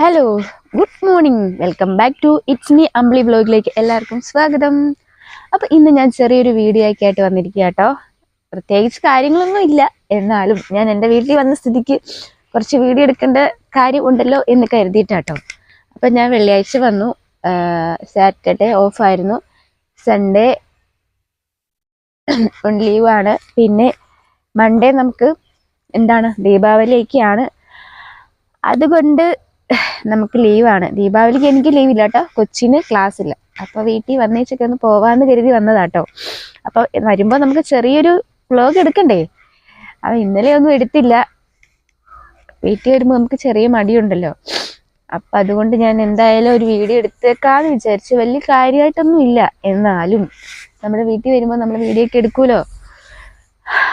Hello good morning welcome back to it's me Ambili വ്ലോഗിലേക്ക് എല്ലാവർക്കും സ്വാഗതം. അപ്പോൾ ഇന്ന് ഞാൻ ചെറിയൊരു വീഡിയോ ഒക്കെ ആയിട്ട് വന്നിരിക്കുക കേട്ടോ പ്രത്യേകിച്ച് കാര്യങ്ങളൊന്നും ഇല്ല. എന്നാലും ഞാൻ എന്റെ വീട്ടിൽ വന്ന സ്ഥിതിക്ക് കുറച്ച് വീഡിയോ എടുക്കേണ്ട കാര്യം ഉണ്ടല്ലോ എന്ന് കരുതിയിട്ടാട്ടോ അപ്പം ഞാൻ വെള്ളിയാഴ്ച വന്നു. സാറ്റർഡേ ഓഫായിരുന്നു സൺഡേ ലീവാണ് പിന്നെ മൺഡേ നമുക്ക് എന്താണ്? ദീപാവലിയൊക്കെയാണ്. അതുകൊണ്ട് നമുക്ക് ലീവാണ് ദീപാവലിക്ക് എനിക്ക് ലീവില്ല കേട്ടോ കൊച്ചിന് ക്ലാസ് ഇല്ല. അപ്പോൾ വീട്ടിൽ വന്നേച്ചൊക്കെ ഒന്ന് പോവാന്ന് കരുതി വന്നതാട്ടോ അപ്പോൾ വരുമ്പോൾ നമുക്ക് ചെറിയൊരു വ്ളോഗ് എടുക്കണ്ടേ? അപ്പോൾ ഇന്നലെ ഒന്നും എടുത്തില്ല. വീട്ടിൽ വരുമ്പോൾ നമുക്ക് ചെറിയ മടിയുണ്ടല്ലോ. അപ്പം അതുകൊണ്ട് ഞാൻ എന്തായാലും ഒരു വീഡിയോ എടുത്തേക്കാന്ന് വിചാരിച്ചു വലിയ കാര്യമായിട്ടൊന്നും ഇല്ല. എന്നാലും നമ്മുടെ വീട്ടിൽ വരുമ്പോൾ നമ്മൾ വീഡിയോ ഒക്കെ എടുക്കുമല്ലോ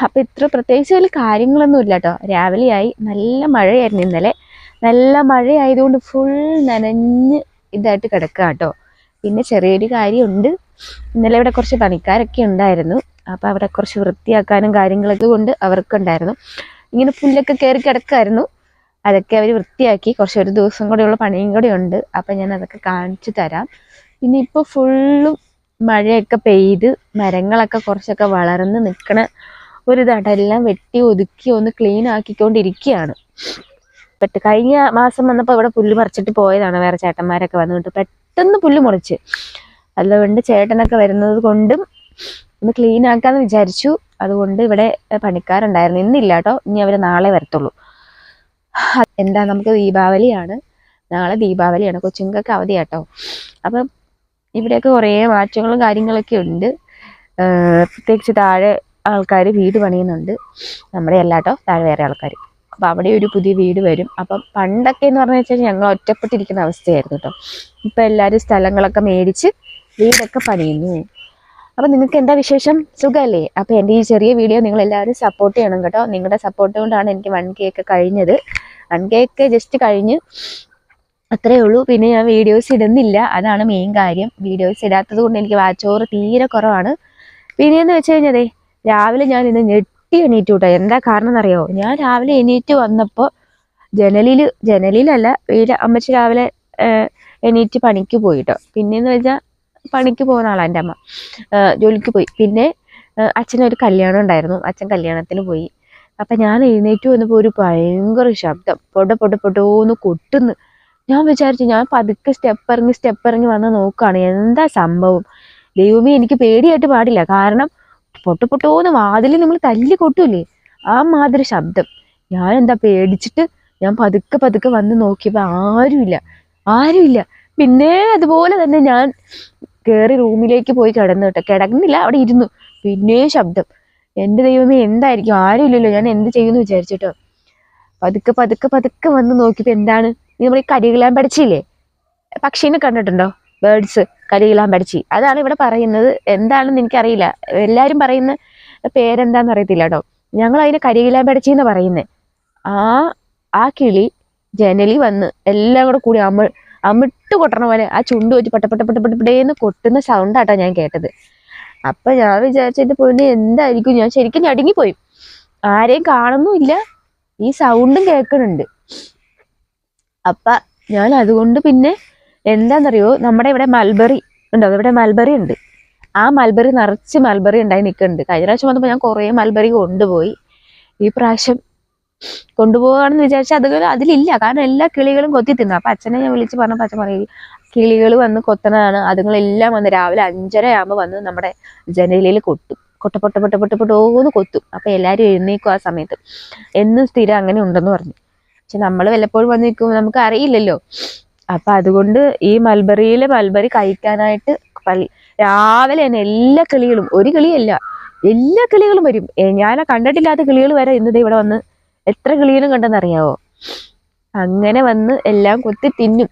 അപ്പം ഇത്ര പ്രത്യേകിച്ച് വലിയ കാര്യങ്ങളൊന്നും ഇല്ല കേട്ടോ രാവിലെയായി. നല്ല മഴയായിരുന്നു ഇന്നലെ. നല്ല മഴയായതുകൊണ്ട് ഫുൾ നനഞ്ഞ് ഇതായിട്ട് കിടക്കുക കേട്ടോ പിന്നെ ചെറിയൊരു കാര്യമുണ്ട്. ഇന്നലെ ഇവിടെ കുറച്ച് പണിക്കാരൊക്കെ ഉണ്ടായിരുന്നു. അപ്പോൾ അവിടെ കുറച്ച് വൃത്തിയാക്കാനും കാര്യങ്ങളൊക്കെ കൊണ്ട് അവർക്കുണ്ടായിരുന്നു ഇങ്ങനെ പുല്ലൊക്കെ കയറി കിടക്കായിരുന്നു. അതൊക്കെ അവർ വൃത്തിയാക്കി. കുറച്ച് ഒരു ദിവസം കൂടെയുള്ള പണിയും കൂടെ ഉണ്ട്. അപ്പം ഞാൻ അതൊക്കെ കാണിച്ചു തരാം. പിന്നെ ഇപ്പോൾ ഫുള്ളും മഴയൊക്കെ പെയ്ത് മരങ്ങളൊക്കെ കുറച്ചൊക്കെ വളർന്ന് നിൽക്കണ ഒരു ഇതാട്ടെല്ലാം വെട്ടി ഒതുക്കി ഒന്ന് ക്ലീൻ ആക്കിക്കൊണ്ടിരിക്കുകയാണ്. പെട്ട് കഴിഞ്ഞ മാസം വന്നപ്പോൾ ഇവിടെ പുല്ല് പറിച്ചിട്ട് പോയതാണ്. വേറെ ചേട്ടന്മാരൊക്കെ വന്നിട്ട് പെട്ടെന്ന് പുല്ല് മുറിച്ച്. അതുകൊണ്ട് ചേട്ടനൊക്കെ വരുന്നത് കൊണ്ടും ഒന്ന് ക്ലീൻ ആക്കാന്ന് വിചാരിച്ചു. അതുകൊണ്ട് ഇവിടെ പണിക്കാരുണ്ടായിരുന്നു. ഇന്നില്ല കേട്ടോ ഇനി അവർ നാളെ വരത്തുള്ളൂ. എന്താ നമുക്ക് ദീപാവലിയാണ്. നാളെ ദീപാവലിയാണ്. കൊച്ചുങ്ങൾക്ക് അവധിയാട്ടോ. അപ്പം ഇവിടെയൊക്കെ കുറേ മാറ്റങ്ങളും കാര്യങ്ങളൊക്കെ ഉണ്ട്. പ്രത്യേകിച്ച് താഴെ ആൾക്കാർ വീട് പണിയുന്നുണ്ട്. നമ്മുടെ അല്ലാട്ടോ താഴെ വേറെ ആൾക്കാർ അപ്പം അവിടെ ഒരു പുതിയ വീട് വരും. അപ്പം പണ്ടൊക്കെ എന്ന് പറഞ്ഞു വെച്ചാൽ ഞങ്ങൾ ഒറ്റപ്പെട്ടിരിക്കുന്ന അവസ്ഥയായിരുന്നു കേട്ടോ. ഇപ്പം എല്ലാവരും സ്ഥലങ്ങളൊക്കെ മേടിച്ച് വീടൊക്കെ പണിയുന്നു. അപ്പം നിങ്ങൾക്ക് എന്താ വിശേഷം? സുഖമല്ലേ അപ്പം എന്റെ ഈ ചെറിയ വീഡിയോ നിങ്ങൾ എല്ലാവരും സപ്പോർട്ട് ചെയ്യണം കേട്ടോ. നിങ്ങളുടെ സപ്പോർട്ട് കൊണ്ടാണ് എനിക്ക് വൺ കെ ഒക്കെ കഴിഞ്ഞത്. വൺ കെ ഒക്കെ ജസ്റ്റ് കഴിഞ്ഞ് അത്രേ ഉള്ളൂ. പിന്നെ ഞാൻ വീഡിയോസ് ഇടുന്നില്ല. അതാണ് മെയിൻ കാര്യം. വീഡിയോസ് ഇടാത്തത് കൊണ്ട് എനിക്ക് വാച്ചോറ് തീരെ കുറവാണ്. പിന്നെയെന്ന് വെച്ച് കഴിഞ്ഞതേ രാവിലെ ഞാൻ ഇന്ന് ഞെട്ടി എണീറ്റു കേട്ടോ എന്താ കാരണം എന്നറിയോ ഞാൻ രാവിലെ എണീറ്റ് വന്നപ്പോൾ ജനലിൽ ജനലിലല്ല വീട് അമ്മച്ചി രാവിലെ എണീറ്റ് പണിക്ക് പോയിട്ടോ. പിന്നെന്ന് വെച്ചാൽ പണിക്ക് പോകുന്ന ആളാണ് എന്റെ അമ്മ. ജോലിക്ക് പോയി. പിന്നെ അച്ഛനൊരു കല്യാണം ഉണ്ടായിരുന്നു. അച്ഛൻ കല്യാണത്തിന് പോയി. അപ്പം ഞാൻ എഴുന്നേറ്റ് വന്നപ്പോൾ ഒരു ഭയങ്കര ശബ്ദം. പൊട പൊട പൊടോന്ന് കൊട്ടുന്നു. ഞാൻ വിചാരിച്ചു ഞാൻ പതുക്കെ സ്റ്റെപ്പ് ഇറങ്ങി സ്റ്റെപ്പ് ഇറങ്ങി വന്ന് നോക്കുകയാണ് എന്താ സംഭവം? ദൈവമേ എനിക്ക് പേടിയായിട്ട് പാടില്ല. കാരണം പൊട്ടു പൊട്ടോന്ന് വാതിൽ നമ്മൾ തല്ലി കൊട്ടൂലേ? ആ മാതിരി ശബ്ദം. ഞാൻ എന്താ പേടിച്ചിട്ട് ഞാൻ പതുക്കെ പതുക്കെ വന്ന് നോക്കിയപ്പോൾ ആരുമില്ല. ആരുമില്ല. പിന്നെ അതുപോലെ തന്നെ ഞാൻ കയറി റൂമിലേക്ക് പോയി കിടന്നു കേട്ടോ. കിടന്നില്ല അവിടെ ഇരുന്നു. പിന്നെ ശബ്ദം. എന്റെ ദൈവമേ എന്തായിരിക്കും? ആരുമില്ലല്ലോ ഞാൻ എന്ത് ചെയ്യുമെന്ന് വിചാരിച്ചിട്ടോ. പതുക്കെ പതുക്കെ പതുക്കെ വന്ന് നോക്കിയപ്പോൾ എന്താണ്? നമ്മൾ ഈ കരികിലാൻ പഠിച്ചില്ലേ പക്ഷീനെ കണ്ടിട്ടുണ്ടോ? ബേർഡ്സ് കലിയിലാൻ പഠിച്ചി. അതാണ് ഇവിടെ പറയുന്നത്. എന്താണെന്ന് എനിക്കറിയില്ല. എല്ലാവരും പറയുന്ന പേരെന്താന്ന് അറിയത്തില്ല കേട്ടോ. ഞങ്ങൾ അതിനെ കരിയിലാൻ പഠിച്ചി എന്ന് പറയുന്നത് ആ ആ കിളി ജനലി വന്ന് എല്ലാം കൂടെ കൂടി അമ്മ അമിട്ട് കൊട്ടണ പോലെ ആ ചുണ്ട് വെച്ച് പട്ട പട്ട പട്ട പട്ടേന്ന് കൊട്ടുന്ന സൗണ്ടാട്ടോ ഞാൻ കേട്ടത്. അപ്പൊ ഞാൻ വിചാരിച്ചിട്ട് പൊന്നെ എന്തായിരിക്കും? ഞാൻ ശരിക്കും ഞടുങ്ങിപ്പോയി. ആരെയും കാണുന്നുമില്ല. ഈ സൗണ്ടും കേൾക്കണുണ്ട്. അപ്പ ഞാൻ അതുകൊണ്ട് പിന്നെ എന്താണെന്നറിയോ നമ്മുടെ ഇവിടെ മൽബറി ഉണ്ടോ? ഇവിടെ മൽബറി ഉണ്ട്. ആ മൽബറി നിറച്ച് മൽബറി ഉണ്ടായി നിൽക്കുന്നുണ്ട്. കഴിഞ്ഞ പ്രാവശ്യം വന്നപ്പോൾ ഞാൻ കുറേ മൽബറി കൊണ്ടുപോയി. ഈ പ്രാവശ്യം കൊണ്ടുപോകാണെന്ന് വിചാരിച്ചാൽ അത് അതിലില്ല. കാരണം എല്ലാ കിളികളും കൊത്തി തിന്നു. അപ്പം അച്ഛനെ ഞാൻ വിളിച്ച് പറഞ്ഞപ്പോൾ അച്ഛൻ പറയും കിളികൾ വന്ന് കൊത്തണതാണ്. അതുങ്ങളെല്ലാം വന്ന് രാവിലെ അഞ്ചര ആകുമ്പോൾ വന്ന് നമ്മുടെ ജനലിൽ കൊട്ടും കൊട്ട പൊട്ട പൊട്ട പൊട്ട പൊട്ടോന്ന് കൊത്തും. അപ്പം എല്ലാവരും എഴുന്നേക്കും ആ സമയത്ത്. എന്നും സ്ഥിരം അങ്ങനെ ഉണ്ടെന്ന് പറഞ്ഞു. പക്ഷെ നമ്മൾ വല്ലപ്പോഴും വന്ന് നിൽക്കുമ്പോൾ നമുക്ക് അറിയില്ലല്ലോ അപ്പൊ അതുകൊണ്ട് ഈ മൽബറിയിലെ മൽബറി കഴിക്കാനായിട്ട് രാവിലെ തന്നെ എല്ലാ കിളികളും ഒരു കിളിയല്ല എല്ലാ കിളികളും വരും. ഞാൻ കണ്ടിട്ടില്ലാത്ത കിളികൾ വരെ ഇന്നത് ഇവിടെ വന്ന് എത്ര കിളികളും കണ്ടെന്നറിയാവോ അങ്ങനെ വന്ന് എല്ലാം കൊത്തി തിന്നും.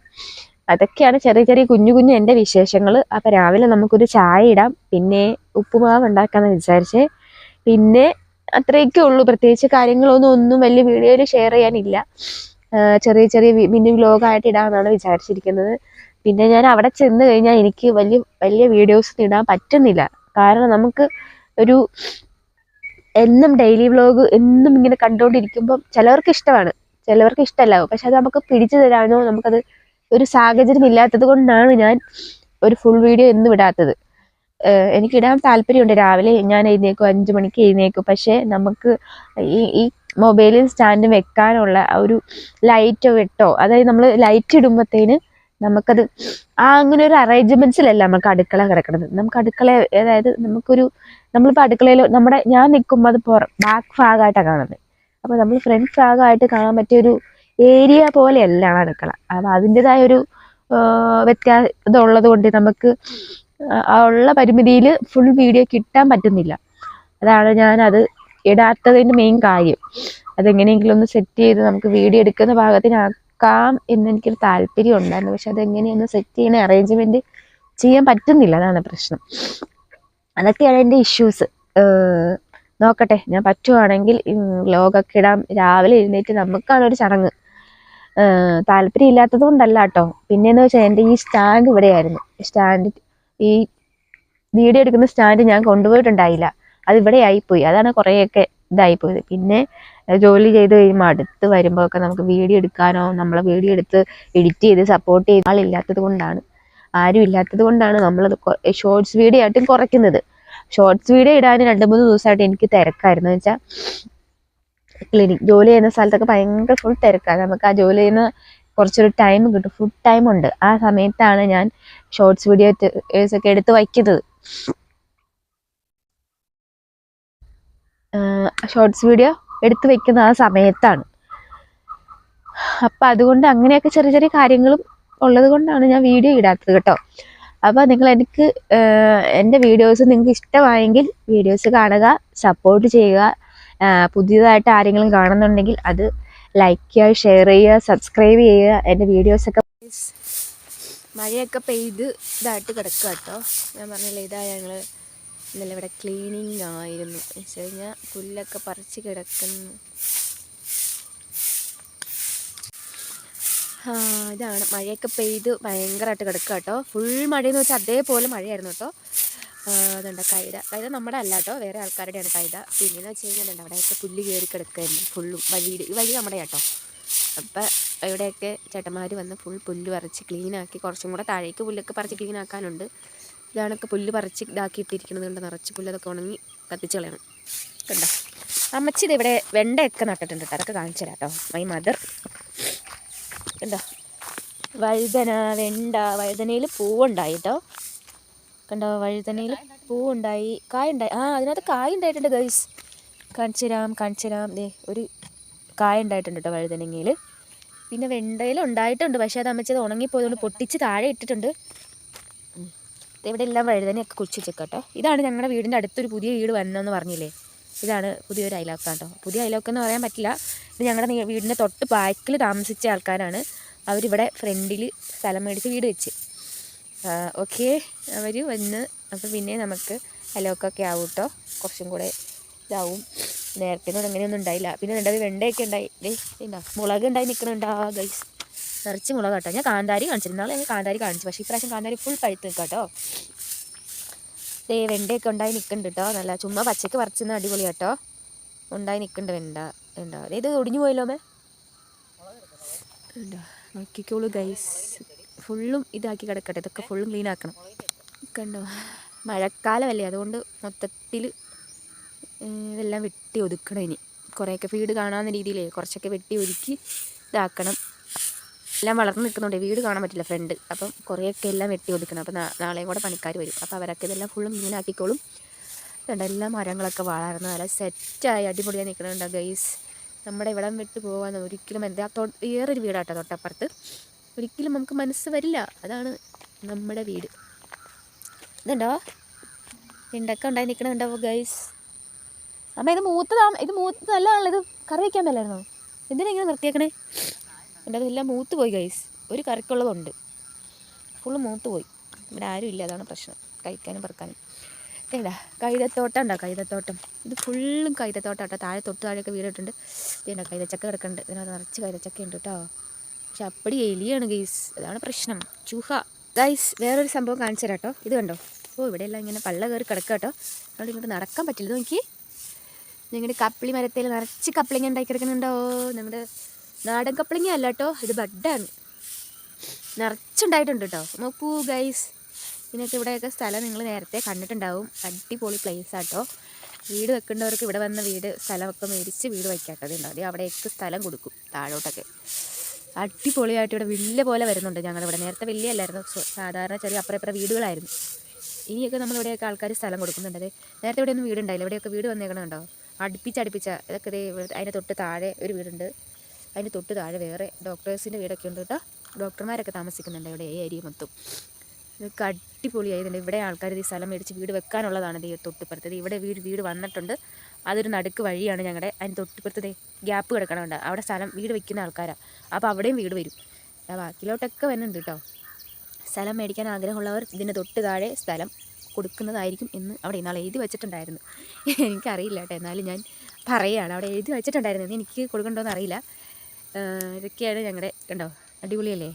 അതൊക്കെയാണ് ചെറിയ ചെറിയ കുഞ്ഞു കുഞ്ഞു എന്റെ വിശേഷങ്ങൾ അപ്പൊ രാവിലെ നമുക്കൊരു ചായ ഇടാം. പിന്നെ ഉപ്പുമാവ് ഉണ്ടാക്കാന്ന് വിചാരിച്ചേ. പിന്നെ അത്രയൊക്കെ ഉള്ളൂ. പ്രത്യേകിച്ച് കാര്യങ്ങളൊന്നും ഒന്നും വലിയ വീഡിയോയിൽ ഷെയർ ചെയ്യാനില്ല. ചെറിയ ചെറിയ മിനി വ്ലോഗായിട്ട് ഇടാമെന്നാണ് വിചാരിച്ചിരിക്കുന്നത്. പിന്നെ ഞാൻ അവിടെ ചെന്ന് കഴിഞ്ഞാൽ എനിക്ക് വലിയ വലിയ വീഡിയോസ് ഇടാൻ പറ്റുന്നില്ല. കാരണം നമുക്ക് ഒരു എന്നും ഡെയിലി വ്ലോഗ് എന്നും ഇങ്ങനെ കണ്ടുകൊണ്ടിരിക്കുമ്പം ചിലവർക്ക് ഇഷ്ടമാണ്. ചിലവർക്ക് ഇഷ്ടമല്ലാവും പക്ഷെ അത് നമുക്ക് പിടിച്ചു തരാനോ നമുക്കത് ഒരു സാഹചര്യം ഇല്ലാത്തത് കൊണ്ടാണ് ഞാൻ ഒരു ഫുൾ വീഡിയോ എന്നും ഇടാത്തത്. എനിക്കിടാൻ താല്പര്യമുണ്ട്. രാവിലെ ഞാൻ എഴുന്നേക്കും അഞ്ച് മണിക്ക് എഴുന്നേക്കും പക്ഷേ നമുക്ക് ഈ ഈ മൊബൈലിൽ സ്റ്റാൻഡ് വെക്കാനുള്ള ആ ഒരു ലൈറ്റോ വെട്ടോ അതായത് നമ്മൾ ലൈറ്റ് ഇടുമ്പോഴത്തേന് നമുക്കത് ആ അങ്ങനെ ഒരു അറേഞ്ച്മെന്റ്സിലല്ല നമുക്ക് അടുക്കള കിടക്കുന്നത് നമുക്ക് അടുക്കള അതായത് നമുക്കൊരു നമ്മളിപ്പോൾ അടുക്കളയിൽ നമ്മുടെ ഞാൻ നിൽക്കുമ്പോൾ അത് പുറ ബാക്ക് ഭാഗമായിട്ടാണ് കാണുന്നത് അപ്പോൾ നമ്മൾ ഫ്രണ്ട് ഭാഗമായിട്ട് കാണാൻ പറ്റിയൊരു ഏരിയ പോലെയല്ല അടുക്കള. അപ്പോൾ അതിന്റെതായ ഒരു വ്യത്യാസം ഉള്ളത് കൊണ്ട് നമുക്ക് ഉള്ള പരിമിതിയിൽ ഫുൾ വീഡിയോ കിട്ടാൻ പറ്റുന്നില്ല. അതാണ് ഞാനത് ഇടാത്തതിന്റെ മെയിൻ കാര്യം. അതെങ്ങനെയെങ്കിലും ഒന്ന് സെറ്റ് ചെയ്ത് നമുക്ക് വീഡിയോ എടുക്കുന്ന ഭാഗത്തിനാക്കാം എന്ന് എനിക്കൊരു താല്പര്യം ഉണ്ടായിരുന്നു പക്ഷെ അതെങ്ങനെയൊന്ന് സെറ്റ് ചെയ്യുന്ന അറേഞ്ച്മെന്റ് ചെയ്യാൻ പറ്റുന്നില്ല. അതാണ് പ്രശ്നം. അതൊക്കെയാണ് എന്റെ ഇഷ്യൂസ് നോക്കട്ടെ. ഞാൻ പറ്റുവാണെങ്കിൽ വ്ലോഗൊക്കെ ഇടാം. രാവിലെ എഴുന്നേറ്റ് നമുക്കാണ് ഒരു ചടങ്ങ്. താല്പര്യം ഇല്ലാത്തത് കൊണ്ടല്ല കേട്ടോ. പിന്നെന്ന് വെച്ചാൽ എന്റെ ഈ സ്റ്റാൻഡ് ഇവിടെയായിരുന്നു. സ്റ്റാൻഡ് ഈ വീഡിയോ എടുക്കുന്ന സ്റ്റാൻഡ് ഞാൻ കൊണ്ടുപോയിട്ടുണ്ടായില്ല. അത് ഇവിടെ ആയിപ്പോയി അതാണ് കുറേയൊക്കെ ഇതായിപ്പോയത്. പിന്നെ ജോലി ചെയ്ത് കഴിയുമ്പോൾ അടുത്ത് വരുമ്പോൾ ഒക്കെ നമുക്ക് വീഡിയോ എടുക്കാനോ നമ്മളെ വീഡിയോ എടുത്ത് എഡിറ്റ് ചെയ്ത് സപ്പോർട്ട് ചെയ്ത് ആളില്ലാത്തത് കൊണ്ടാണ്. ആരും ഇല്ലാത്തത് കൊണ്ടാണ് നമ്മളത് ഷോർട്സ് വീഡിയോ ആയിട്ടും കുറയ്ക്കുന്നത്. ഷോർട്സ് വീഡിയോ ഇടാൻ രണ്ട് മൂന്ന് ദിവസമായിട്ട് എനിക്ക് തിരക്കായിരുന്നു. എന്ന് വെച്ചാൽ ക്ലിനിക് ജോലി ചെയ്യുന്ന സ്ഥലത്തൊക്കെ ഭയങ്കര ഫുൾ തിരക്കാണ് നമുക്ക് ആ ജോലി ചെയ്യുന്ന കുറച്ചൊരു ടൈം കിട്ടും. ഫുൾ ടൈം ഉണ്ട്. ആ സമയത്താണ് ഞാൻ ഷോർട്സ് വീഡിയോസ് ഒക്കെ എടുത്ത് വയ്ക്കുന്നത്. ഷോർട്സ് വീഡിയോ എടുത്തു വെക്കുന്ന ആ സമയത്താണ്. അപ്പം അതുകൊണ്ട് അങ്ങനെയൊക്കെ ചെറിയ ചെറിയ കാര്യങ്ങളും ഉള്ളത് കൊണ്ടാണ് ഞാൻ വീഡിയോ ഇടാത്തത് കേട്ടോ. അപ്പോൾ നിങ്ങൾ എനിക്ക് എന്റെ വീഡിയോസ് നിങ്ങൾക്ക് ഇഷ്ടമായെങ്കിൽ വീഡിയോസ് കാണുക സപ്പോർട്ട് ചെയ്യുക. പുതിയതായിട്ട് ആരെങ്കിലും കാണുന്നുണ്ടെങ്കിൽ അത് ലൈക്ക് ചെയ്യുക ഷെയർ ചെയ്യുക സബ്സ്ക്രൈബ് ചെയ്യുക. എന്റെ വീഡിയോസൊക്കെ മഴയൊക്കെ പെയ്ത് ഇതായിട്ട് കിടക്കുക കേട്ടോ. ഞാൻ പറഞ്ഞില്ലേ ഇതാ ഞങ്ങൾ ഇന്നലെ ഇവിടെ ക്ലീനിങ് ആയിരുന്നു വെച്ച് കഴിഞ്ഞാൽ പുല്ലൊക്കെ പറിച്ച് കിടക്കുന്നു. ഇതാണ്. മഴയൊക്കെ പെയ്ത് ഭയങ്കരമായിട്ട് കിടക്കുക കേട്ടോ ഫുൾ മഴയെന്ന് വെച്ചാൽ അതേപോലെ മഴയായിരുന്നു കേട്ടോ അതുണ്ട് കൈത. കൈത നമ്മുടെ അല്ല കേട്ടോ വേറെ ആൾക്കാരുടെയാണ് കൈത. പിന്നെന്ന് വെച്ച് കഴിഞ്ഞാൽ അവിടെയൊക്കെ പുല്ല് കയറി കിടക്കുമായിരുന്നു ഫുള്ളും വഴിയുടെ ഈ വഴി നമ്മുടെ കേട്ടോ അപ്പം ഇവിടെയൊക്കെ ചേട്ടന്മാർ വന്ന് ഫുൾ പുല്ല് പറിച്ച് ക്ലീനാക്കി കുറച്ചും കൂടെ താഴേക്ക് പുല്ലൊക്കെ പറിച്ച് ക്ലീൻ ആക്കാനുണ്ട് ഇതാണൊക്കെ പുല്ല് പറിച്ച് ഇതാക്കി ഇട്ടിരിക്കുന്നത് കൊണ്ട്? നിറച്ച് പുല്ലതൊക്കെ ഉണങ്ങി കത്തിച്ച് കളയണം. കണ്ടോ? അമ്മച്ചി ഇത് ഇവിടെ വെണ്ടയൊക്കെ നട്ടിട്ടുണ്ട് കേട്ടോ. അതൊക്കെ കാണിച്ചു തരാം കേട്ടോ. മൈ മദർ കണ്ടോ? വഴുതന വെണ്ട വഴുതനയിൽ പൂവുണ്ടായി കേട്ടോ. കണ്ടോ? വഴുതനയിൽ പൂവുണ്ടായി. കായുണ്ടായി. ആ അതിനകത്ത് കായ ഉണ്ടായിട്ടുണ്ട് ഗൈസ് കാണിച്ചു തരാം കാണിച്ചു തരാം. ദേ ഒരു കായ ഉണ്ടായിട്ടുണ്ട് കേട്ടോ വഴുതനങ്ങയിൽ. പിന്നെ വെണ്ടയിൽ ഉണ്ടായിട്ടുണ്ട്. പക്ഷേ അത് അമ്മച്ചത് ഉണങ്ങിപ്പോയതുകൊണ്ട് പൊട്ടിച്ച് താഴെ ഇട്ടിട്ടുണ്ട്. ഇവിടെ എല്ലാം വഴുതനയൊക്കെ കുഴിച്ച് വെച്ചേക്കാം കേട്ടോ ഇതാണ് ഞങ്ങളുടെ വീടിന്റെ അടുത്തൊരു പുതിയ വീട് വന്നതെന്ന് പറഞ്ഞില്ലേ? ഇതാണ് പുതിയൊരു അയലോക്ക കേട്ടോ. പുതിയ അയലോക്കം എന്ന് പറയാൻ പറ്റില്ല. ഇത് ഞങ്ങളുടെ വീടിന്റെ തൊട്ട് ബാക്കിൽ താമസിച്ച ആൾക്കാരാണ്. അവരിവിടെ ഫ്രണ്ടിൽ സ്ഥലം മേടിച്ച് വീട് വെച്ച്. ഓക്കെ. അവർ വന്ന് അപ്പോൾ പിന്നെ നമുക്ക് അലോക്കൊക്കെ ആവും കേട്ടോ. കുറച്ചും കൂടെ ഇതാവും. നേരത്തെ അങ്ങനെയൊന്നും ഉണ്ടായില്ല. പിന്നെ രണ്ടത് വെണ്ടയൊക്കെ ഉണ്ടായി. മുളക് ഉണ്ടായി നിൽക്കണുണ്ടാ ഗൈസ് നിറച്ച് മുളക് കേട്ടോ. ഞാൻ കാന്താരി കാണിച്ചിരുന്നു. നാളെ ഞാൻ കാന്താരി കാണിച്ചു. പക്ഷേ ഇപ്രാവശ്യം കാന്താരി ഫുൾ പഴുത്ത് നിൽക്കാം കേട്ടോ. ദേ വെണ്ടയൊക്കെ ഉണ്ടായി നിൽക്കുന്നുണ്ട് കേട്ടോ നല്ല ചുമ്മാ പച്ചക്ക് പറിച്ചിരുന്ന അടിപൊളി കേട്ടോ. ഉണ്ടായി നിൽക്കുന്നുണ്ട് വെണ്ട. ദേ ഇത് ഒടിഞ്ഞു പോയല്ലോ മേ? ഉണ്ടോ? നോക്കിക്കോളൂ ഗൈസ് ഫുള്ളും ഇതാക്കി കിടക്കട്ടെ. ഇതൊക്കെ ഫുള്ളും ക്ലീൻ ആക്കണം. കണ്ടോ? മഴക്കാലമല്ലേ. അതുകൊണ്ട് മൊത്തത്തിൽ ഇതെല്ലാം വെട്ടി ഒതുക്കണം ഇനി. കുറേയൊക്കെ ഫീഡ് കാണാവുന്ന രീതിയിലേ കുറച്ചൊക്കെ വെട്ടി ഒതുക്കി ഇതാക്കണം. എല്ലാം വളർന്ന് നിൽക്കുന്നുണ്ട്. വീട് കാണാൻ പറ്റില്ല ഫ്രണ്ട് അപ്പം കുറേയൊക്കെ എല്ലാം വെട്ടി ഒതുക്കണം. അപ്പം നാളെയും കൂടെ പണിക്കാർ വരും. അപ്പോൾ അവരൊക്കെ ഇതെല്ലാം ഫുള്ളും മീനാക്കിക്കോളും ഇതുണ്ട് എല്ലാ മരങ്ങളൊക്കെ വളർന്ന് നല്ല സെറ്റായി അടിപൊളിയായി നിൽക്കുന്നുണ്ട് ഗൈസ് നമ്മുടെ ഇവിടം വിട്ട് പോകാൻ ഒരിക്കലും എന്താ വേറൊരു വീടാട്ടോ തൊട്ടപ്പുറത്ത്. ഒരിക്കലും നമുക്ക് മനസ്സ് വരില്ല. അതാണ് നമ്മുടെ വീട്. ഇതുണ്ടോ? ഇണ്ടൊക്കെ ഉണ്ടായി നിൽക്കണുണ്ടാവോ ഗൈസ് അമ്മ ഇത് മൂത്തതാ ഇത് മൂത്ത് നല്ലതാണല്ലോ. ഇത് കറി വയ്ക്കാൻ മേലായിരുന്നോ? എന്തിനാ ഇങ്ങനെ നിർത്തിയേക്കണേ? എന്റെ അതെല്ലാം മൂത്ത് പോയി ഗൈസ് ഒരു കറിക്കുള്ളതുണ്ട്. ഫുള്ള് മൂത്ത് പോയി ഇവിടെ ആരും ഇല്ല അതാണ് പ്രശ്നം. കഴിക്കാനും പറക്കാനും. ഇതേടാ കൈതത്തോട്ടം ഉണ്ടോ? കൈതത്തോട്ടം. ഇത് ഫുള്ളും കൈതത്തോട്ടം കേട്ടോ താഴെ തൊട്ട് താഴെയൊക്കെ വീടിട്ടുണ്ട് ഇതേണ്ട കൈതച്ചക്ക കിടക്കുന്നുണ്ട്. ഇതിനകത്ത് നിറച്ച് കൈതച്ചക്ക ഉണ്ട് കേട്ടോ. പക്ഷെ അപ്പടി എലിയാണ് ഗൈസ് അതാണ് പ്രശ്നം. ചൂഹ. ഗൈസ് വേറൊരു സംഭവം കാണിച്ചു തരാം കേട്ടോ. ഇത് കണ്ടോ? ഓ ഇവിടെയെല്ലാം ഇങ്ങനെ പള്ള കയറി കിടക്കുക കേട്ടോ. അതുകൊണ്ട് ഇങ്ങോട്ട് നടക്കാൻ പറ്റില്ല. നോക്കി ഞങ്ങളുടെ കപ്പിളി മരത്തിൽ നിറച്ച് കപ്പിളിങ്ങനെ ഉണ്ടാക്കി കിടക്കുന്നുണ്ടോ? നമ്മുടെ നാടൻ കപ്പളങ്ങ അല്ല കേട്ടോ ഇത് ബഡാണ്. നിറച്ചുണ്ടായിട്ടുണ്ട് കേട്ടോ നോക്കൂ ഗൈസ് ഇതിനൊക്കെ ഇവിടെയൊക്കെ സ്ഥലം നിങ്ങൾ നേരത്തെ കണ്ടിട്ടുണ്ടാവും. അടിപൊളി പ്ലേസ് ആട്ടോ വീട് വെക്കേണ്ടവർക്ക് ഇവിടെ വന്ന വീട് സ്ഥലമൊക്കെ മേടിച്ച് വീട് വയ്ക്കാട്ടത് ഉണ്ടാവും അവിടെയൊക്കെ സ്ഥലം കൊടുക്കും താഴോട്ടൊക്കെ. അടിപൊളിയായിട്ട് ഇവിടെ വലിയ പോലെ വരുന്നുണ്ട് ഞങ്ങളിവിടെ നേരത്തെ വലിയ അല്ലായിരുന്നു സാധാരണ ചെറിയ അപ്പുറം ഇപ്പുറം വീടുകളായിരുന്നു. ഇനിയൊക്കെ നമ്മളിവിടെയൊക്കെ ആൾക്കാർ സ്ഥലം കൊടുക്കുന്നുണ്ട്. അതെ നേരത്തെ ഇവിടെയൊന്നും വീടുണ്ടായില്ല. ഇവിടെയൊക്കെ വീട് വന്നേക്കണുണ്ടോ? അടുപ്പിച്ചടുപ്പിച്ച ഇതൊക്കെ അതിന്റെ തൊട്ട് താഴെ ഒരു വീടുണ്ട്. അതിന്റെ തൊട്ട് താഴെ വേറെ ഡോക്ടേഴ്സിന്റെ വീടൊക്കെ ഉണ്ട് കേട്ടോ. ഡോക്ടർമാരൊക്കെ താമസിക്കുന്നുണ്ട് ഇവിടെ ഈ ഏരിയ മൊത്തം. ഇതൊക്കെ അടിപൊളിയായതുണ്ട് ഇവിടെ ആൾക്കാർ ഈ സ്ഥലം മേടിച്ച് വീട് വെക്കാനുള്ളതാണ് ഇത് ഈ തൊട്ടിപ്പുറത്തത് ഇവിടെ വീട് വീട് വന്നിട്ടുണ്ട്. അതൊരു നടുക്ക് വഴിയാണ് ഞങ്ങളുടെ അതിന് തൊട്ടിപ്പുറത്തത് ഗ്യാപ്പ് കിടക്കണമുണ്ട് അവിടെ സ്ഥലം വീട് വെക്കുന്ന ആൾക്കാരാണ് അപ്പോൾ അവിടെയും വീട് വരും. ബാക്കിലോട്ടൊക്കെ വരുന്നുണ്ട് കേട്ടോ. സ്ഥലം മേടിക്കാൻ ആഗ്രഹമുള്ളവർ ഇതിന് തൊട്ട് താഴെ സ്ഥലം കൊടുക്കുന്നതായിരിക്കും എന്ന് അവിടെ ഇന്നാൾ എഴുതി വെച്ചിട്ടുണ്ടായിരുന്നു. എനിക്കറിയില്ല കേട്ടോ. എന്നാലും ഞാൻ പറയുകയാണ് അവിടെ എഴുതി വെച്ചിട്ടുണ്ടായിരുന്നു. എനിക്ക് കൊടുക്കണ്ടോ അറിയില്ല. ഇതൊക്കെയാണ് ഞങ്ങളുടെ കണ്ടോ? അടിപൊളിയല്ലേ?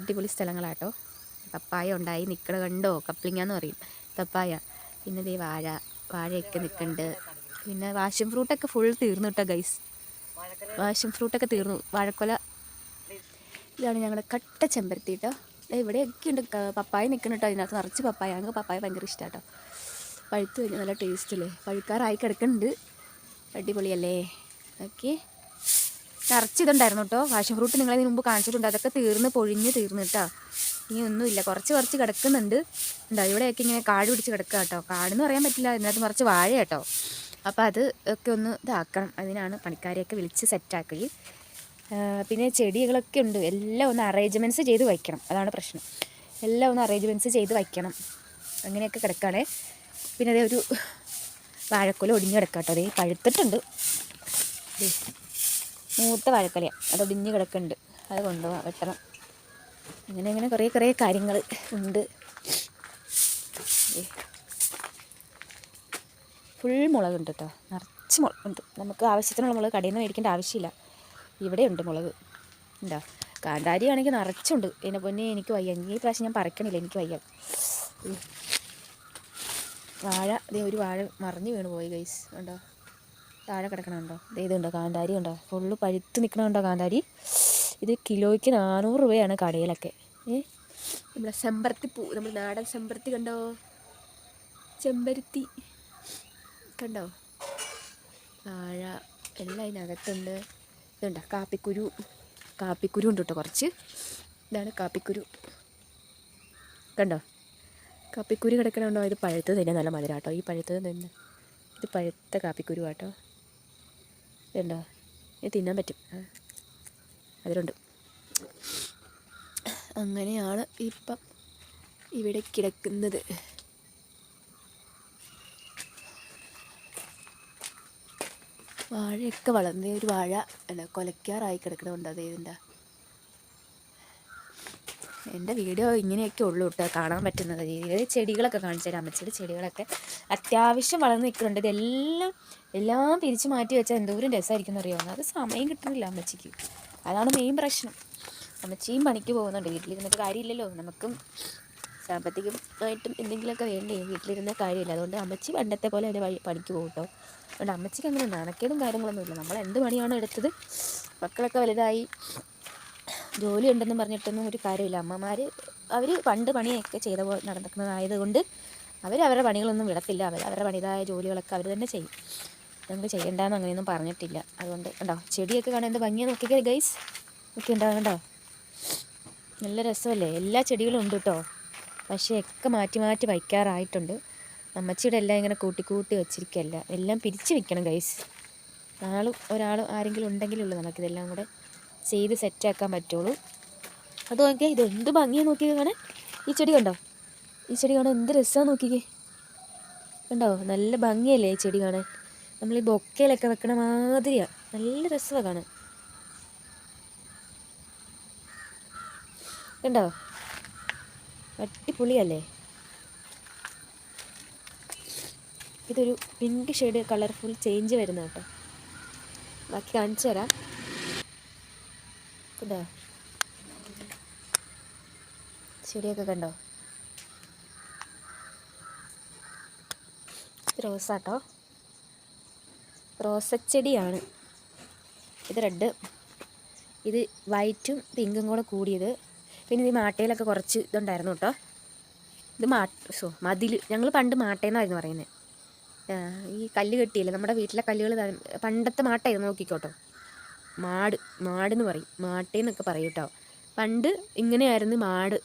അടിപൊളി സ്ഥലങ്ങളാട്ടോ. പപ്പായ ഉണ്ടായി നിൽക്കണ കണ്ടോ? കപ്ലിങ്ങ എന്ന് പറയും. പപ്പായ പിന്നെ ദേ വാഴ വാഴയൊക്കെ നിൽക്കുന്നുണ്ട് പിന്നെ വാഷൻ ഫ്രൂട്ടൊക്കെ ഫുൾ തീർന്നു കേട്ടോ ഗൈസ് വാഷൻ ഫ്രൂട്ടൊക്കെ തീർന്നു. വാഴക്കൊല. ഇതാണ് ഞങ്ങളുടെ കട്ട ചെമ്പരത്തി കേട്ടോ ഇവിടെയൊക്കെ ഉണ്ട് പപ്പായ നിൽക്കണം കേട്ടോ അതിനകത്ത് നിറച്ച് പപ്പായ. ഞങ്ങൾക്ക് പപ്പായ ഭയങ്കര ഇഷ്ടമാണ് കേട്ടോ പഴുത്ത് കഴിഞ്ഞാൽ നല്ല ടേസ്റ്റ് അല്ലേ പഴുക്കാറായി കിടക്കുന്നുണ്ട് അടിപൊളിയല്ലേ? ഓക്കെ. നിറച്ച് ഇതുണ്ടായിരുന്നു കേട്ടോ. പാഷൻ ഫ്രൂട്ട് നിങ്ങളെ മുമ്പ് കാണിച്ചിട്ടുണ്ട്. അതൊക്കെ തീർന്ന് പൊഴിഞ്ഞ് തീർന്ന് കേട്ടോ. ഇനി ഒന്നുമില്ല. കുറച്ച് കുറച്ച് കിടക്കുന്നുണ്ട്. ഉണ്ടോ ഇവിടെയൊക്കെ ഇങ്ങനെ കാട് പിടിച്ച് കിടക്കുക കേട്ടോ. കാടെന്ന് പറയാൻ പറ്റില്ല. ഇതിനകത്ത് കുറച്ച് വാഴ കേട്ടോ. അപ്പോൾ അത് ഒക്കെ ഒന്ന് ഇതാക്കണം. അതിനാണ് പണിക്കാരെയൊക്കെ വിളിച്ച് സെറ്റാക്കി. പിന്നെ ചെടികളൊക്കെ ഉണ്ട്. എല്ലാം ഒന്ന് അറേഞ്ച്മെന്റ്സ് ചെയ്ത് വയ്ക്കണം. അതാണ് പ്രശ്നം. എല്ലാം ഒന്ന് അറേഞ്ച്മെന്റ്സ് ചെയ്ത് വയ്ക്കണം. അങ്ങനെയൊക്കെ കിടക്കുകയാണേ. പിന്നെ അതേ ഒരു വാഴക്കുല ഒടിഞ്ഞു കിടക്കാം കേട്ടോ. അതേ പഴുത്തിട്ടുണ്ട്. മൂത്ത വാഴക്കൊലയാണ് അത് ഒടിഞ്ഞ് കിടക്കുന്നുണ്ട് അത് കൊണ്ടുപോകാം വെട്ടണം. ഇങ്ങനെ ഇങ്ങനെ കുറേ കുറേ കാര്യങ്ങൾ ഉണ്ട്. ഫുൾ മുളകുണ്ട് കേട്ടോ നിറച്ച് മുളകുണ്ട് നമുക്ക് ആവശ്യത്തിനുള്ള മുളക് കടയിൽ നിന്ന് മേടിക്കേണ്ട ആവശ്യമില്ല. ഇവിടെ ഉണ്ട് മുളക്. ഉണ്ടോ കാന്താരി ആണെങ്കിൽ നിറച്ചുണ്ട്. എന്നെ പൊന്നെ എനിക്ക് വയ്യ. ഈ പ്രാവശ്യം ഞാൻ പറക്കണില്ല. എനിക്ക് വയ്യ. വാഴ. ഒരു വാഴ മറിഞ്ഞു വീണ് പോയി ഗൈസ് ഉണ്ടോ താഴെ കിടക്കണുണ്ടോ? ഇതുണ്ടോ കാന്താരി ഉണ്ടോ? ഫുള്ള് പഴുത്ത് നിൽക്കണുണ്ടോ കാന്താരി? ഇത് കിലോയ്ക്ക് നാനൂറ് രൂപയാണ് കടയിലൊക്കെ. ഏ? നമ്മുടെ ചെമ്പരത്തി പൂ നമ്മൾ നാടൻ ചെമ്പരത്തി കണ്ടോ? ചെമ്പരത്തി. കണ്ടോ? വാഴ എല്ലാം അതിനകത്തുണ്ട്. ഇതുണ്ടോ? കാപ്പിക്കുരു. കാപ്പിക്കുരു ഉണ്ട് കേട്ടോ കുറച്ച്. ഇതാണ് കാപ്പിക്കുരു. കണ്ടോ? കാപ്പിക്കുരു കിടക്കണുണ്ടോ? ഇത് പഴുത്തത് തന്നെ നല്ല മധുരം കേട്ടോ ഈ പഴുത്തത് തന്നെ. ഇത് പഴുത്ത കാപ്പിക്കുരു കേട്ടോ ഇതുണ്ടോ ഇത് തിന്നാൻ പറ്റും. അതിലുണ്ട്. അങ്ങനെയാണ് ഇപ്പം ഇവിടെ കിടക്കുന്നത്. വാഴയൊക്കെ വളർന്ന ഒരു വാഴ അല്ല കൊലക്കാറായി കിടക്കണമുണ്ട് അതേ ഇതിന്റെ എന്റെ വീഡിയോ ഇങ്ങനെയൊക്കെ ഉള്ളൂ കേട്ടോ. കാണാൻ പറ്റുന്ന രീതിയിൽ ചെടികളൊക്കെ കാണിച്ചു തരാം. അമ്മച്ചിയുടെ ചെടികളൊക്കെ അത്യാവശ്യം വളർന്ന് നിൽക്കുന്നുണ്ട്. ഇതെല്ലാം എല്ലാം പിരിച്ചു മാറ്റി വെച്ചാൽ എന്തോരം രസമായിരിക്കും അറിയാവുന്ന അത് സമയം കിട്ടുന്നില്ല അമ്മച്ചിക്ക്. അതാണ് മെയിൻ പ്രശ്നം. അമ്മച്ചിയും പണിക്ക് പോകുന്നുണ്ട്. വീട്ടിലിരുന്നിട്ട് കാര്യമില്ലല്ലോ. നമുക്കും സാമ്പത്തികമായിട്ടും എന്തെങ്കിലുമൊക്കെ വേണ്ടേ? വീട്ടിലിരുന്ന കാര്യമില്ല. അതുകൊണ്ട് അമ്മച്ചി പണ്ടത്തെ പോലെ തന്നെ വഴി പണിക്ക് പോകും കേട്ടോ. അതുകൊണ്ട് അമ്മച്ചിക്ക് അങ്ങനെ നാണക്കേടും കാര്യങ്ങളൊന്നുമില്ല നമ്മൾ എന്ത് പണിയാണോ എടുത്തത് മക്കളൊക്കെ വലുതായി ജോലി ഉണ്ടെന്ന് പറഞ്ഞിട്ടൊന്നും ഒരു കാര്യമില്ല. അമ്മമാർ അവർ പണ്ട് പണിയൊക്കെ ചെയ്ത പോലെ നടക്കുന്നതായത് കൊണ്ട് അവർ അവരുടെ പണികളൊന്നും വിടത്തില്ല. അവർ അവരുടെ പണിതായ ജോലികളൊക്കെ അവർ തന്നെ ചെയ്യും. നമുക്ക് ചെയ്യണ്ടെന്ന് അങ്ങനെയൊന്നും പറഞ്ഞിട്ടില്ല. അതുകൊണ്ട് ഉണ്ടോ ചെടിയൊക്കെ കാണാൻ എന്ത് ഭംഗിയാണ് നോക്കിക്കേ ഗൈസ് ഒക്കെ ഉണ്ടാവും നല്ല രസമല്ലേ? എല്ലാ ചെടികളും ഉണ്ട് കേട്ടോ. പക്ഷേ ഒക്കെ മാറ്റി മാറ്റി വയ്ക്കാറായിട്ടുണ്ട്. അമ്മച്ചിയുടെ എല്ലാം ഇങ്ങനെ കൂട്ടി കൂട്ടി വെച്ചിരിക്കുകയല്ല എല്ലാം പിരിച്ചു വെക്കണം ഗൈസ് ആളും ഒരാളും ആരെങ്കിലും ഉണ്ടെങ്കിലുള്ളൂ നമുക്കിതെല്ലാം കൂടെ ചെയ്ത് സെറ്റാക്കാൻ പറ്റുള്ളൂ. അത് നോക്കിയാൽ ഇത് എന്ത് ഭംഗിയാണ് നോക്കിയത് കാണാൻ. ഈ ചെടി കണ്ടോ? ഈ ചെടി കാണാൻ എന്ത് രസമാണ് നോക്കിക്കേ കണ്ടോ? നല്ല ഭംഗിയല്ലേ ഈ ചെടി കാണാൻ. നമ്മൾ ഈ ബൊക്കയിലൊക്കെ വെക്കണ മാതിരിയാണ് നല്ല രസമാണ് കാണാൻ. കണ്ടോ? അടിപൊളിയല്ലേ? ഇതൊരു പിങ്ക് ഷെയ്ഡ് കളർഫുൾ ചേഞ്ച് വരുന്ന കേട്ടോ. ബാക്കി കാണിച്ചു തരാം. കണ്ടോ ചെടിയൊക്കെ കണ്ടോ? ഇത് റോസാട്ടോ. റോസച്ചെടിയാണ്. ഇത് റെഡ്. ഇത് വൈറ്റും പിങ്കും കൂടെ കൂടിയത്. പിന്നെ ഈ മാട്ടയിലൊക്കെ കുറച്ച് ഇതുണ്ടായിരുന്നു കേട്ടോ. ഇത് മാ സോ മതിൽ. ഞങ്ങൾ പണ്ട് മാട്ടയെന്നായിരുന്നു പറയുന്നത് ഈ കല്ല് കെട്ടിയില്ലേ? നമ്മുടെ വീട്ടിലെ കല്ലുകൾ പണ്ടത്തെ മാട്ടയായിരുന്നു നോക്കിക്കോട്ടോ. മാട് മാടെന്ന് പറയും. മാട്ടേന്നൊക്കെ പറയും കേട്ടോ പണ്ട് ഇങ്ങനെയായിരുന്നു മാട്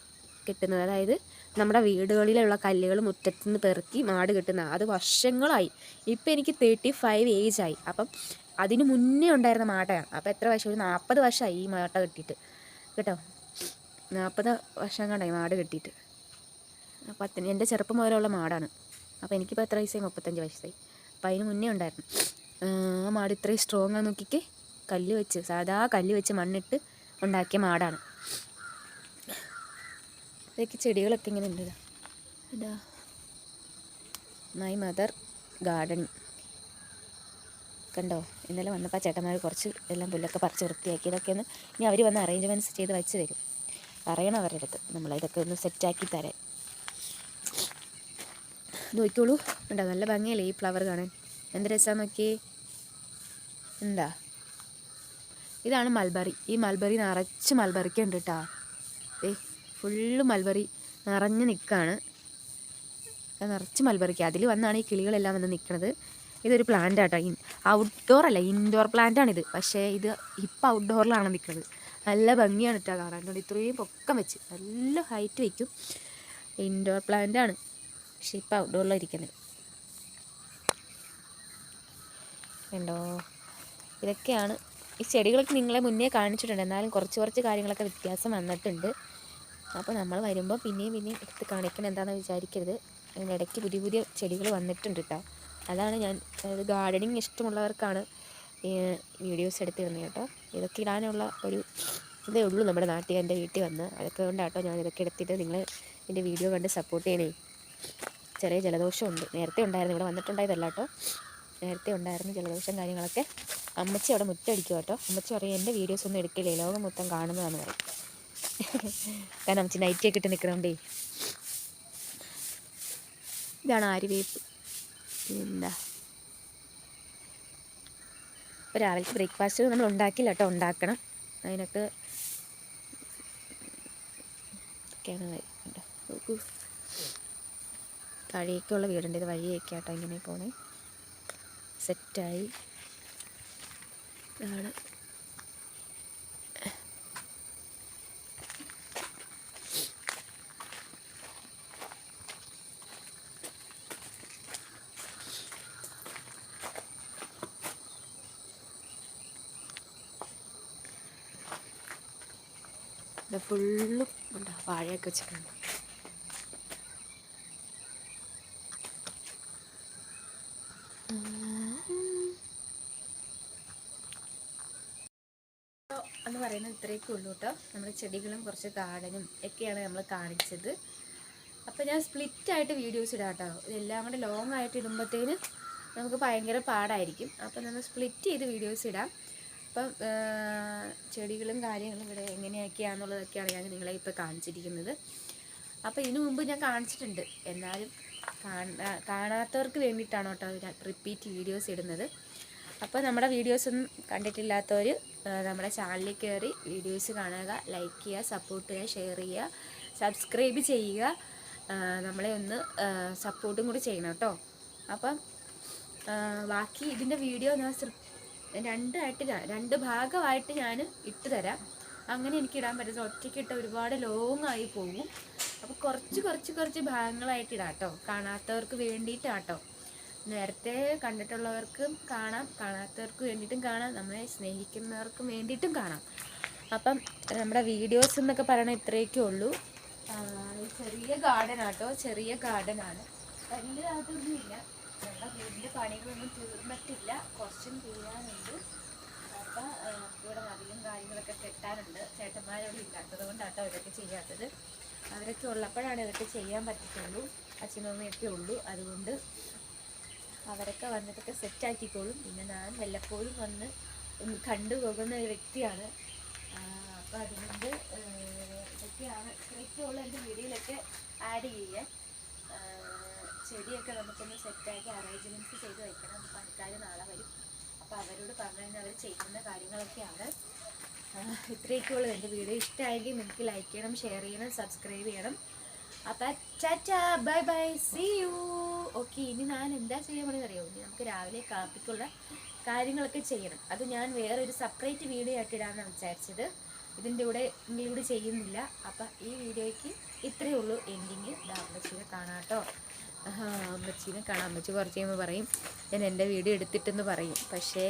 കെട്ടുന്നത്. അതായത് നമ്മുടെ വീടുകളിലുള്ള കല്ലുകൾ മുറ്റത്ത് നിന്ന് പെറുക്കി മാട് കിട്ടുന്ന. അത് വർഷങ്ങളായി. ഇപ്പം എനിക്ക് തേർട്ടി ഫൈവ് ഏജ് ആയി. അപ്പം അതിന് മുന്നേ ഉണ്ടായിരുന്ന മാട്ടയാണ്. അപ്പം എത്ര വർഷം? ഒരു നാൽപ്പത് വർഷമായി ഈ മാട്ട കെട്ടിയിട്ട്. കേട്ടോ? നാൽപ്പത് വർഷം കണ്ടായി മാട് കെട്ടിയിട്ട്. അത്ര എന്റെ ചെറുപ്പം മുതലുള്ള മാടാണ്. അപ്പോൾ എനിക്കിപ്പോൾ എത്ര വയസ്സായി? മുപ്പത്തഞ്ച് വയസ്സായി. അപ്പം അതിന് മുന്നേ ഉണ്ടായിരുന്നു. ആ മാട് ഇത്രയും സ്ട്രോങ് ആണെന്ന് നോക്കിക്ക്. കല്ല് വെച്ച് സാധാ കല്ല് വെച്ച് മണ്ണിട്ട് ഉണ്ടാക്കിയ മാടാണ്. ഇതൊക്കെ ചെടികളൊക്കെ ഇങ്ങനെ ഉണ്ട് ഇതാ. മൈ മദർ ഗാർഡൻ കണ്ടോ? ഇന്നലെ വന്നപ്പോൾ ആ ചേട്ടന്മാർ കുറച്ച് എല്ലാം പുല്ലൊക്കെ പറിച്ച് വൃത്തിയാക്കി ഇതൊക്കെ ഒന്ന് ഇനി അവർ വന്ന് അറേഞ്ച്മെന്റ്സ് ചെയ്ത് വെച്ച് തരും. പറയണം അവരുടെ അടുത്ത്. നമ്മളിതൊക്കെ ഒന്ന് സെറ്റാക്കി തരാൻ. നോക്കിക്കോളൂ. ഉണ്ടോ നല്ല ഭംഗിയല്ലേ ഈ ഫ്ലവർ കാണാൻ? എന്ത് രസമാണെന്ന് നോക്കിയേ? എന്താ? ഇതാണ് മൽബറി. ഈ മൽബറി നിറച്ച് മൽബറിക്ക് ഉണ്ട് കേട്ടോ ഏ ഫുള്ള് മൽബറി നിറഞ്ഞ് നിൽക്കുകയാണ് നിറച്ച് മൽബറിക്ക്. അതിൽ വന്നാണ് ഈ കിളികളെല്ലാം വന്ന് നിൽക്കുന്നത് ഇതൊരു പ്ലാന്റ് ആട്ടോ ഔട്ട്ഡോർ അല്ല ഇൻഡോർ പ്ലാന്റ് ആണിത് പക്ഷേ ഇത് ഇപ്പം ഔട്ട്ഡോറിലാണ് നിൽക്കുന്നത് നല്ല ഭംഗിയാണ് കേട്ടോ കാണാൻ. കൊണ്ട് ഇത്രയും പൊക്കം വെച്ച്. നല്ല ഹൈറ്റ് വയ്ക്കും ഇൻഡോർ പ്ലാന്റ് ആണ്. പക്ഷെ ഇപ്പം ഔട്ട്ഡോറിലാണ് ഇരിക്കുന്നത് ഉണ്ടോ ഇതൊക്കെയാണ് ഈ ചെടികളൊക്കെ നിങ്ങളെ മുന്നേ കാണിച്ചിട്ടുണ്ട്. എന്നാലും കുറച്ച് കുറച്ച് കാര്യങ്ങളൊക്കെ വ്യത്യാസം വന്നിട്ടുണ്ട്. അപ്പോൾ നമ്മൾ വരുമ്പോൾ പിന്നെയും പിന്നെയും എടുത്ത് കാണിക്കണം എന്താണെന്ന് വിചാരിക്കരുത്. അതിനിടയ്ക്ക് പുതിയ പുതിയ ചെടികൾ വന്നിട്ടുണ്ട് കേട്ടോ. അതാണ് ഞാൻ അതായത് ഗാർഡനിങ് ഇഷ്ടമുള്ളവർക്കാണ് വീഡിയോസ് എടുത്തിരുന്നത് കേട്ടോ. ഇതൊക്കെ ഇടാനുള്ള ഒരു ഇതേ ഉള്ളൂ നമ്മുടെ നാട്ടിൽ എന്റെ വീട്ടിൽ വന്ന്. അതൊക്കെ കൊണ്ടാട്ടോ ഞാൻ ഇതൊക്കെ എടുത്തിട്ട് നിങ്ങൾ എന്റെ വീഡിയോ കണ്ട് സപ്പോർട്ട് ചെയ്യണേ. ചെറിയ ജലദോഷമുണ്ട്. നേരത്തെ ഉണ്ടായിരുന്നു. ഇവിടെ വന്നിട്ടുണ്ടായതല്ല കേട്ടോ. നേരത്തെ ഉണ്ടായിരുന്നു ജലദോഷം കാര്യങ്ങളൊക്കെ. അമ്മച്ചി അവിടെ മുറ്റടിക്കുക കേട്ടോ. അമ്മച്ചി പറയും എന്റെ വീഡിയോസ് ഒന്നും എടുക്കില്ലേ? ലോകം മൊത്തം കാണുന്നതാണ് പറയും. കാരണം അമ്മച്ചി നൈറ്റിയൊക്കെ ഇട്ട് നിൽക്കണോണ്ടേ ഇതാണ് ആര്യവേപ്പ് എന്താ ഇപ്പോൾ രാവിലത്തെ ബ്രേക്ക്ഫാസ്റ്റ് നമ്മൾ ഉണ്ടാക്കില്ല കേട്ടോ. ഉണ്ടാക്കണം. അതിനൊക്കെ ഒക്കെയാണ് കേട്ടോ നോക്കൂ. താഴേക്കുള്ള വീടുണ്ട്. ഇത് വഴിയൊക്കെ ആട്ടോ ഇങ്ങനെ പോണേ. സെറ്റായി ഇതാണ് ഇത് ഫുള്ളും ഉണ്ടോ? വാഴയൊക്കെ വെച്ചിട്ടുണ്ട് എന്ന് പറയുന്നത് ഇത്രയൊക്കെ ഉള്ളൂ കേട്ടോ. നമ്മുടെ ചെടികളും കുറച്ച് ഗാർഡനും ഒക്കെയാണ് നമ്മൾ കാണിച്ചത്. അപ്പോൾ ഞാൻ സ്പ്ലിറ്റായിട്ട് വീഡിയോസ് ഇടാം കേട്ടോ. ഇതെല്ലാം കൂടെ ലോങ് ആയിട്ട് ഇടുമ്പോഴത്തേന് നമുക്ക് ഭയങ്കര പാടായിരിക്കും. അപ്പോൾ നമ്മൾ സ്പ്ലിറ്റ് ചെയ്ത് വീഡിയോസ് ഇടാം. അപ്പം ചെടികളും കാര്യങ്ങളും ഇവിടെ എങ്ങനെയൊക്കെയാണെന്നുള്ളതൊക്കെയാണ് ഞാൻ നിങ്ങളെ ഇപ്പോൾ കാണിച്ചിരിക്കുന്നത്. അപ്പോൾ ഇതിനു മുമ്പ് ഞാൻ കാണിച്ചിട്ടുണ്ട്. എന്നാലും കാണാ- കാണാത്തവർക്ക് വേണ്ടിയിട്ടാണ് കേട്ടോ റിപ്പീറ്റ് വീഡിയോസ് ഇടുന്നത്. അപ്പോൾ നമ്മുടെ വീഡിയോസൊന്നും കണ്ടിട്ടില്ലാത്തവർ നമ്മുടെ ചാനലിൽ കയറി വീഡിയോസ് കാണുക ലൈക്ക് ചെയ്യുക സപ്പോർട്ട് ചെയ്യുക ഷെയർ ചെയ്യുക സബ്സ്ക്രൈബ് ചെയ്യുക. നമ്മളെ ഒന്ന് സപ്പോർട്ടും കൂടി ചെയ്യണം കേട്ടോ. അപ്പം ബാക്കി ഇതിന്റെ വീഡിയോ ഞാൻ രണ്ടായിട്ട് രണ്ട് ഭാഗമായിട്ട് ഞാൻ ഇട്ട് തരാം. അങ്ങനെ എനിക്ക് ഇടാൻ പറ്റുന്നത് ഒറ്റയ്ക്ക് ഇട്ട ഒരുപാട് ലോങ് ആയി പോകും. അപ്പോൾ കുറച്ച് കുറച്ച് കുറച്ച് ഭാഗങ്ങളായിട്ട് ഇടാം കേട്ടോ. കാണാത്തവർക്ക് വേണ്ടിയിട്ടാട്ടോ. നേരത്തെ കണ്ടിട്ടുള്ളവർക്കും കാണാം കാണാത്തവർക്ക് വേണ്ടിയിട്ടും കാണാം നമ്മളെ സ്നേഹിക്കുന്നവർക്കും വേണ്ടിയിട്ടും കാണാം. അപ്പം നമ്മുടെ വീഡിയോസ് എന്നൊക്കെ പറയണ ഇത്രയൊക്കെ ഉള്ളൂ. ചെറിയ ഗാർഡൻ ആട്ടോ ചെറിയ ഗാർഡൻ ആണ്. വലിയ അതൊന്നുമില്ല. ഞങ്ങളുടെ വീടിന്റെ പണികളൊന്നും തീർന്നിട്ടില്ല. കുറച്ചും തീരാനുണ്ട് അപ്പം ഇവിടെ മതിലും കാര്യങ്ങളൊക്കെ കെട്ടാനുണ്ട്. ചേട്ടന്മാരോട് ഇല്ലാത്തത് കൊണ്ടാട്ടോ ഇതൊക്കെ ചെയ്യാത്തത്. അവരൊക്കെ ഉള്ളപ്പോഴാണ് ഇതൊക്കെ ചെയ്യാൻ പറ്റത്തുള്ളൂ. അച്ഛനും അമ്മയൊക്കെ ഉള്ളൂ. അതുകൊണ്ട് അവരൊക്കെ വന്നിട്ടൊക്കെ സെറ്റ് ആക്കിക്കോളും. പിന്നെ ഞാൻ വല്ലപ്പോഴും വന്ന് കണ്ടു കണ്ടുപോകുന്ന ഒരു വ്യക്തിയാണ്. അപ്പം അതുകൊണ്ട് ഇതൊക്കെയാണ് ഇത്രയൊക്കെയുള്ള എന്റെ വീഡിയോയിലൊക്കെ ആഡ് ചെയ്യാൻ. ചെടിയൊക്കെ നമുക്കൊന്ന് സെറ്റാക്കി അറേഞ്ച്മെന്റ്സ് ചെയ്ത് വെക്കണം. പണിക്കാർ നാളെ വരും. അപ്പോൾ അവരോട് പറഞ്ഞു കഴിഞ്ഞാൽ അവർ ചെയ്യുന്ന കാര്യങ്ങളൊക്കെയാണ്. ഇത്രയൊക്കെയുള്ളൂ എന്റെ വീഡിയോ. ഇഷ്ടമായെങ്കിൽ നിങ്ങൾക്ക് ലൈക്ക് ചെയ്യണം ഷെയർ ചെയ്യണം സബ്സ്ക്രൈബ് ചെയ്യണം. അപ്പം tata bye bye see you okay ഇനി ഞാൻ എന്താ ചെയ്യാൻ അറിയോ? ഇനി നമുക്ക് രാവിലെ കാപ്പിക്കുള്ള കാര്യങ്ങളൊക്കെ ചെയ്യണം. അത് ഞാൻ വേറൊരു സെപ്പറേറ്റ് വീഡിയോ ആയിട്ട് ഇടാമെന്നാണ് വിചാരിച്ചത്. ഇതിന്റെ കൂടെ ഇൻക്ലൂഡ് ചെയ്യുന്നില്ല. അപ്പം ഈ വീഡിയോയ്ക്ക് ഇത്രയേ ഉള്ളൂ. എൻഡിങ് അമ്മച്ചീനെ കാണാം കേട്ടോ. അമ്മച്ചീനെ കാണാം. അമ്മച്ചി കുറച്ച് കഴിയുമ്പോൾ പറയും. ഞാൻ എന്റെ വീഡിയോ എടുത്തിട്ടെന്ന് പറയും. പക്ഷേ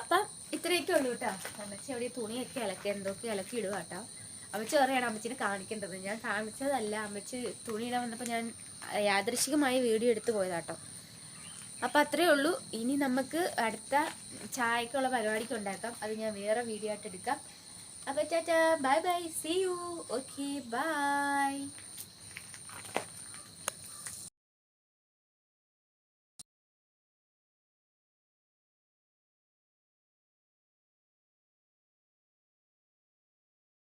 അപ്പം ഇത്രയൊക്കെ ഉള്ളൂ കേട്ടോ. അമ്മച്ചി അവിടെ തുണിയൊക്കെ ഇളക്കി എന്തൊക്കെ ഇളക്കി ഇടുക കേട്ടോ. അമ്മച്ചി പറയാണ് അമ്മച്ചിനെ കാണിക്കേണ്ടത്. ഞാൻ കാണിച്ചതല്ല അമ്മച്ചി തുണിയിടാൻ വന്നപ്പോൾ ഞാൻ യാദൃശികമായി വീഡിയോ എടുത്തു പോയതാട്ടോ. അപ്പം അത്രയേ ഉള്ളൂ. ഇനി നമുക്ക് അടുത്ത ചായക്കുള്ള പരിപാടിക്ക് ഉണ്ടാക്കാം. അത് ഞാൻ വേറെ വീഡിയോ ആയിട്ട് എടുക്കാം. അപ്പം tata bye bye see you okay bye